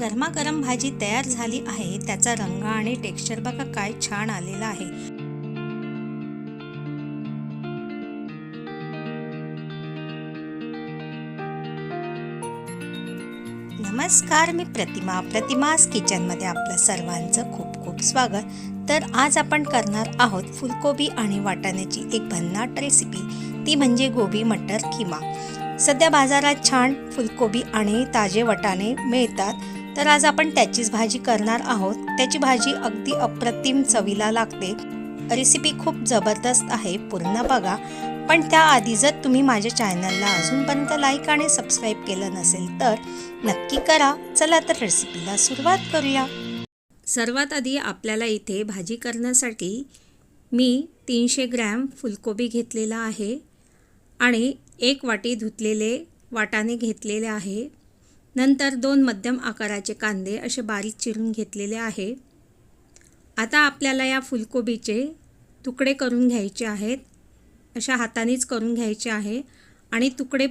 गरमागरम भाजी तयार झाली आहे. त्याचा रंग आणि टेक्स्चर बघा काय छान आलेला आहे. नमस्कार मी प्रतिमा. प्रतिमास किचनमध्ये आपलं सर्वांचं खूप खूप स्वागत. तर आज आपण करणार आहोत फुलकोबी आणि वाटाण्याची एक भन्नाट रेसिपी ती म्हणजे गोबी मटर किमा. सध्या बाजारात छान फुलकोबी आणि ताजे वटाणे मिळतात तर आज आपण त्याचीच भाजी करणार आहोत. त्याची भाजी अगदी अप्रतिम चवीला लागते. रेसिपी खूप जबरदस्त आहे पूर्ण बघा. पण त्याआधी जर तुम्ही माझ्या चॅनलला अजूनपर्यंत लाईक आणि सबस्क्राईब केलं नसेल तर नक्की करा. चला तर रेसिपीला सुरुवात करूया. सर्वात आधी आपल्याला इथे भाजी करण्यासाठी मी तीनशे ग्रॅम फुलकोबी घेतलेला आहे आणि एक वाटी धुतलेले वाटाने घेतलेले आहे. नंतर दोन मध्यम आकाराचे कांदे असे बारीक चिरून घेतलेले आहे. आता आपल्याला या फुलकोबीचे तुकडे करून घ्यायचे आहेत. अशा हातानेच करून घ्यायचे आहे. आणि तुकडे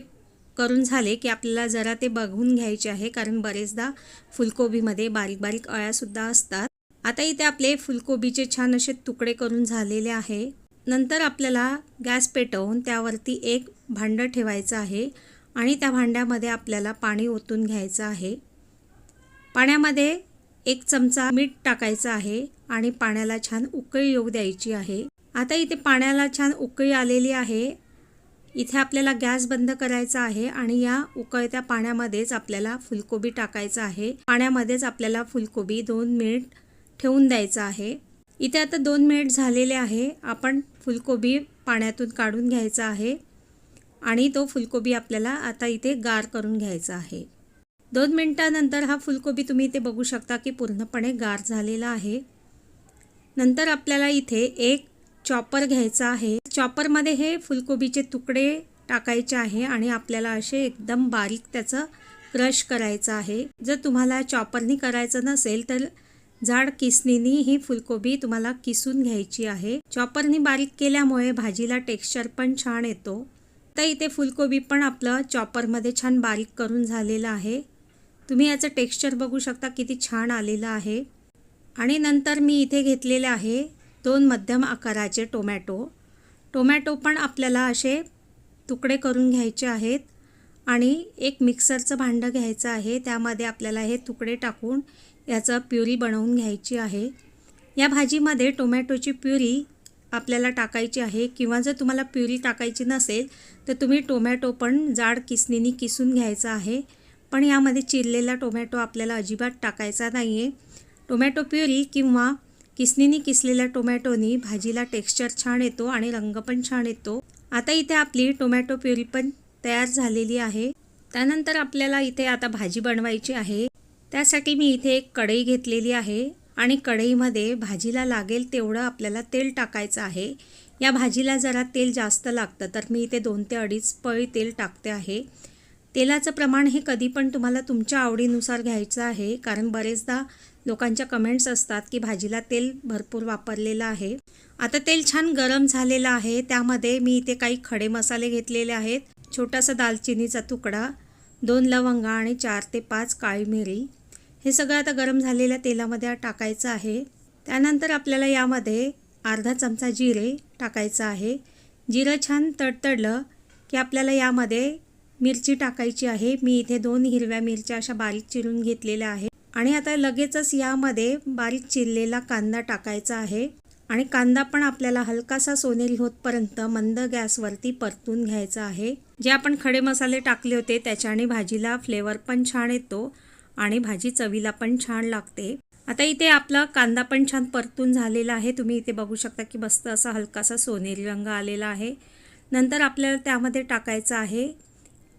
करून झाले की आपल्याला जरा ते बघून घ्यायचे आहे कारण बरेचदा फुलकोबीमध्ये बारीक बारीक अळ्यासुद्धा असतात. आता इथे आपले फुलकोबीचे छान असे तुकडे करून झालेले आहे. नंतर आपल्याला गॅस पेटवून त्यावरती एक भांडं ठेवायचं आहे आणि त्या भांड्यामध्ये आपल्याला पाणी ओतून घ्यायचं आहे. पाण्यामध्ये एक चमचा मीठ टाकायचं आहे आणि पाण्याला छान उकळी येऊ द्यायची आहे. आता इथे पाण्याला छान उकळी आलेली आहे. इथे आपल्याला गॅस बंद करायचा आहे आणि या उकळत्या पाण्यामध्येच आपल्याला फुलकोबी टाकायचं आहे. पाण्यामध्येच आपल्याला फुलकोबी दोन मिनिट ठेवून द्यायचं आहे. इथे आता दोन मिनिट झालेले आहे. आपण फुलकोबी पाण्यातून काढून घ्यायचा आहे. आणि तो फुलकोबी आपल्याला आता इथे गार करून घ्यायचा आहे. दोन मिनटानंतर हा फुलकोबी तुम्ही इथे बघू शकता की पूर्णपणे गार झालेला आहे. नंतर आपल्याला इथे एक चॉपर घ्यायचा आहे. चॉपरमध्ये हे फुलकोबीचे तुकडे टाकायचे आहे आणि आपल्याला असे एकदम बारीक त्याचं क्रश करायचं आहे. जर तुम्हाला चॉपरनी करायचं नसेल तर जाड किसणीनी ही फुलकोबी तुम्हाला किसून घ्यायची आहे. चॉपरनी बारीक केल्यामुळे भाजीला टेक्स्चर पण छान येतो. तर इथे फुलकोबी पण आपलं चॉपरमध्ये छान बारीक करून झालेलं आहे. तुम्ही याचं टेक्स्चर बघू शकता किती छान आलेलं आहे. आणि नंतर मी इथे घेतलेले आहे दोन मध्यम आकाराचे टोमॅटो. टोमॅटो पण आपल्याला असे तुकडे करून घ्यायचे आहेत. आणि एक मिक्सरचं भांडं घ्यायचं आहे. त्यामध्ये आपल्याला हे तुकडे टाकून याचं प्युरी बनवून घ्यायची आहे. या भाजीमध्ये टोमॅटोची प्युरी आपल्याला टाकायची आहे किंवा जर तुम्हाला प्युरी टाकायची नसेल तर तुम्ही टोमॅटो पण जाड किसनीनी किसून घ्यायचा आहे. पण यामध्ये चिरलेला टोमॅटो आपल्याला अजिबात टाकायचा नाही आहे टोमॅटो प्युरी किंवा किसणीनी किसलेल्या टोमॅटोनी भाजीला टेक्स्चर छान येतो आणि रंग पण छान येतो. आता इथे आपली टोमॅटो प्युरी पण तयार झालेली आहे. त्यानंतर आपल्याला इथे आता भाजी बनवायची आहे. त्यासाठी मी इथे एक कढई घेतलेली आहे आणि कढईमध्ये भाजीला लागेल तेवढं आपल्याला तेल टाकायचं आहे. या भाजीला जरा तेल जास्त लागतं तर मी इथे दोन ते अडीच पळी तेल टाकते आहे. तेलाचं प्रमाण हे कधी पण तुम्हाला तुमच्या आवडीनुसार घ्यायचं आहे कारण बरेचदा लोकांच्या कमेंट्स असतात की भाजीला तेल भरपूर वापरलेलं आहे. आता तेल छान गरम झालेलं आहे त्यामध्ये मी इथे काही खडे मसाले घेतलेले आहेत छोटासा दालचिनीचा तुकडा दोन लवंगा आणि चार ते पाच काळी मिरी हे सगळं आता गरम झालेल्या तेलामध्ये टाकायचं आहे. त्यानंतर आपल्याला यामध्ये अर्धा चमचा जिरे टाकायचं आहे. जिरं छान तडतडलं की आपल्याला यामध्ये मिरची टाकायची आहे. मी इथे दोन हिरव्या मिरच्या अशा बारीक चिरून घेतलेल्या आहेत. आणि आता लगेचच यामध्ये बारीक चिरलेला कांदा टाकायचा आहे. आणि कांदा पण आपल्याला हलकासा सोनेरी होतपर्यंत मंद गॅसवरती परतून घ्यायचा आहे. जे आपण खडे मसाले टाकले होते त्याच्याने भाजीला फ्लेवर पण छान येतो. आणि भाजी चवीला पण छान लागते. आता इथे आपला कांदा पण छान परतून झालेला आहे. तुम्ही इथे बघू शकता की मस्त असा हलकासा सोनेरी रंग आलेला आहे. नंतर आपल्याला त्यामध्ये टाकायचं आहे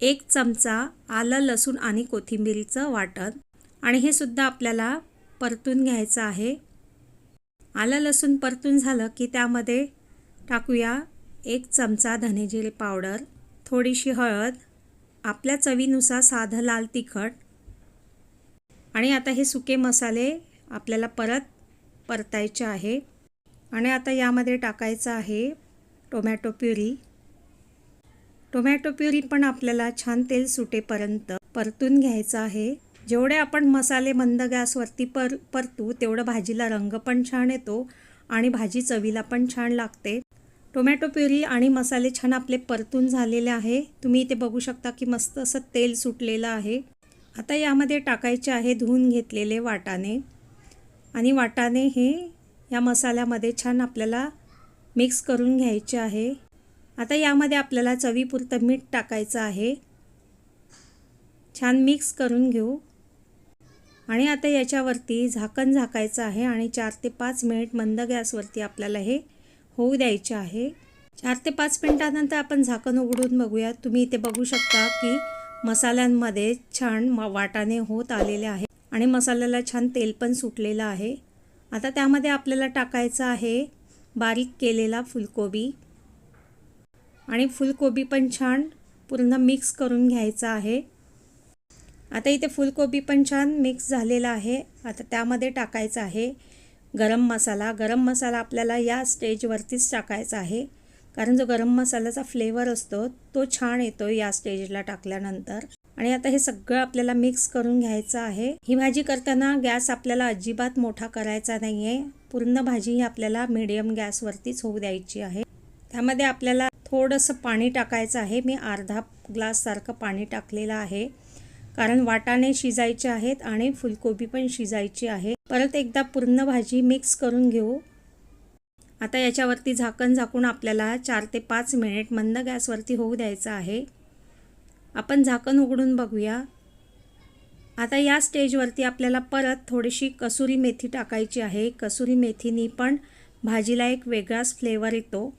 एक चमचा आलं लसूण आणि कोथिंबिरीचं वाटण. आणि हे सुद्धा आपल्याला परतून घ्यायचं आहे. आलं लसूण परतून झालं की त्यामध्ये टाकूया एक चमचा धनेजिरे पावडर थोडीशी हळद. आपल्या चवीनुसार साधं लाल तिखट आणि आता हे सुके मसाले आपल्याला परत परतायचे आहे. आणि आता यामध्ये टाकायचं आहे टोमॅटो प्युरी. टोमॅटो प्युरी पण आपल्याला छान तेल सुटेपर्यंत परतून घ्यायचं आहे. जेवढे आपण मसाले मंद गॅसवरती पर परतू तेवढं भाजीला रंग पण छान येतो आणि भाजी चवीला पण छान लागते. टोमॅटो प्युरी आणि मसाले छान आपले परतून झालेले आहे. तुम्ही इथे बघू शकता की मस्त असं तेल सुटलेलं आहे. आता यामध्ये टाकायचे आहे धुवून घेतलेले वाटाणे. आणि वाटाणे हे या मसाल्यामध्ये छान आपल्याला मिक्स करून घ्यायचे आहे. आता यामध्ये आपल्याला चवीपुरतं मीठ टाकायचं आहे. छान मिक्स करून घेऊ. आणि आता याच्यावरती झाकण झाकायचं आहे आणि चार ते पाच मिनिट मंद गॅसवरती आपल्याला हे होऊ द्यायचे आहे. चार ते पाच मिनटानंतर आपण झाकण उघडून बघूया तुम्ही इथे बघू शकता की मसाल्यांमध्ये छान वाटाने वाटाणे होत आलेले आहे. आणि मसाल्याला छान तेल पण सुटलेलं आहे. आता त्यामध्ये आपल्याला टाकायचं आहे बारीक केलेला फुलकोबी. आणि फुलकोबी पण छान पूर्ण मिक्स करून घ्यायचं आहे. आता इथे फुलकोबी पण छान मिक्स झालेला आहे. आता त्यामध्ये टाकायचं आहे गरम मसाला. गरम मसाला आपल्याला या स्टेजवरतीच टाकायचा आहे. कारण जो गरम मसाल्याचा फ्लेवर असतो तो छान येतो या स्टेजला टाकल्यानंतर. आणि आता हे सगळं आपल्याला मिक्स करून घ्यायचं आहे. ही भाजी करताना गॅस आपल्याला अजिबात मोठा करायचा नाही आहे पूर्ण भाजी ही आपल्याला मिडियम गॅसवरतीच होऊ द्यायची आहे. त्यामध्ये आपल्याला थोडंसं पाणी टाकायचं आहे. मी अर्धा ग्लाससारखं पाणी टाकलेलं आहे. कारण वाटाणे शिजायचे आहेत आणि फुलकोबी पण शिजायची आहे. परत एकदा पूर्ण भाजी मिक्स करून घेऊ. आता याच्यावरती झाकण झाकून आपल्याला चार ते पाच मिनिट मंद गॅसवरती होऊ द्यायचं आहे. आपण झाकण उघडून बघूया. आता या स्टेजवरती आपल्याला परत थोडीशी कसुरी मेथी टाकायची आहे. कसुरी मेथीनी पण भाजीला एक वेगळाच फ्लेवर येतो.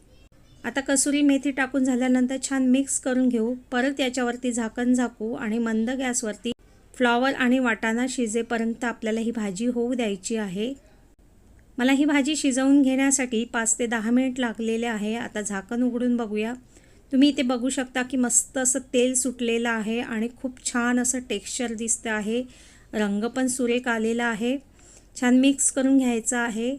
आता कसुरी मेथी टाकून झाल्यानंतर छान मिक्स करून घेऊ. परत याच्यावरती झाकण झाकू आणि मंद गॅसवरती फ्लॉवर आणि वाटाणा शिजेपर्यंत आपल्याला ही भाजी होऊ द्यायची आहे. मला ही भाजी शिजवून घेण्यासाठी पाच ते दहा मिनिट लागलेले आहे. आता झाकण उघडून बघूया. तुम्ही इथे बघू शकता की मस्त असं तेल सुटलेलं आहे आणि खूप छान असं टेक्स्चर दिसतं आहे. रंग पण सुरेख आलेला आहे. छान मिक्स करून घ्यायचा आहे.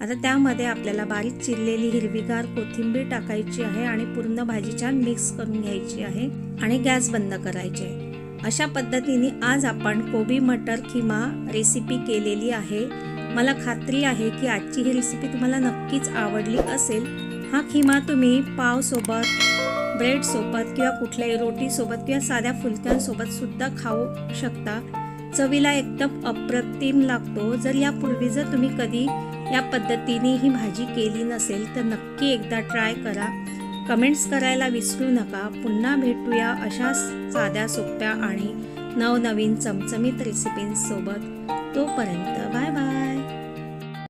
आता त्यामध्ये आपल्याला बारीक चिरलेली हिरवीगार कोथिंबीर टाकायची आहे आणि पूर्ण भाजी छान मिक्स करून घ्यायची आहे आणि गॅस बंद करायची आहे. अशा पद्धतीने आज आपण कोबी मटर किमा रेसिपी केलेली आहे. मला खात्री आहे की आजची ही रेसिपी तुम्हाला नक्कीच आवडली असेल. हा खिमा तुम्ही पावसोबत ब्रेडसोबत किंवा कुठल्याही रोटीसोबत किंवा साध्या फुलक्यांसोबत सुद्धा खाऊ शकता. चवीला एकदम अप्रतिम लागतो. जर यापूर्वी जर तुम्ही कधी या पद्धतीने ही भाजी केली नसेल तर नक्की एकदा ट्राय करा. कमेंट्स करायला विसरू नका. पुन्हा भेटूया अशा साध्या सोप्या आणि नवनवीन चमचमीत रेसिपींसोबत तोपर्यंत बाय बाय